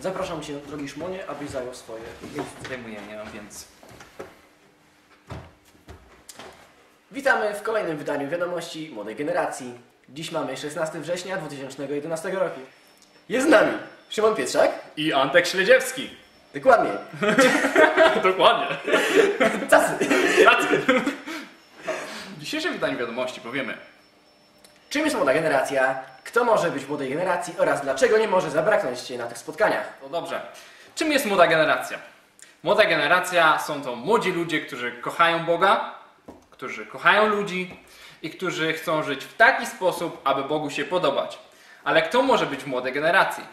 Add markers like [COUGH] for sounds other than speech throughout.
Zapraszam Cię, drogi Szmonie, abyś zajął swoje miejsce. Zajmuję mnie, więc... Witamy w kolejnym wydaniu wiadomości młodej generacji. Dziś mamy 16 września 2011 roku. Jest z nami Szymon Pietrzak. I Antek Śledziewski. Dokładnie. [LAUGHS] Dokładnie. Tacy. Tacy. W dzisiejszym wydaniu wiadomości powiemy Czym jest młoda generacja? Kto może być w młodej generacji oraz dlaczego nie może zabraknąć Cię na tych spotkaniach? To dobrze. Czym jest młoda generacja? Młoda generacja są to młodzi ludzie, którzy kochają Boga, którzy kochają ludzi i którzy chcą żyć w taki sposób, aby Bogu się podobać. Ale kto może być w młodej generacji?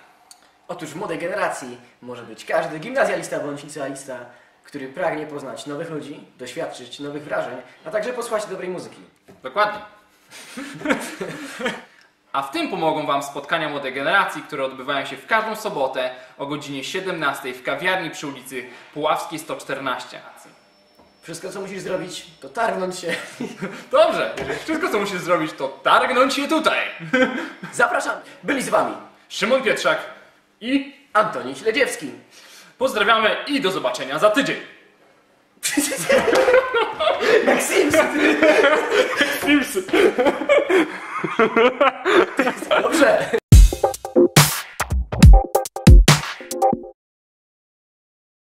Otóż w młodej generacji może być każdy gimnazjalista bądź licealista, który pragnie poznać nowych ludzi, doświadczyć nowych wrażeń, a także posłuchać dobrej muzyki. Dokładnie. A w tym pomogą Wam spotkania młodej generacji, które odbywają się w każdą sobotę o godzinie 17 w kawiarni przy ulicy Puławskiej 114. Wszystko, co musisz zrobić, to targnąć się. [LAUGHS] Dobrze, wszystko co musisz zrobić to targnąć się tutaj. Zapraszam! Byli z Wami Szymon Pietrzak i Antoni Śledziewski. pozdrawiamy i do zobaczenia za tydzień. [LAUGHS] Jak Sims! [LAUGHS] Dobrze!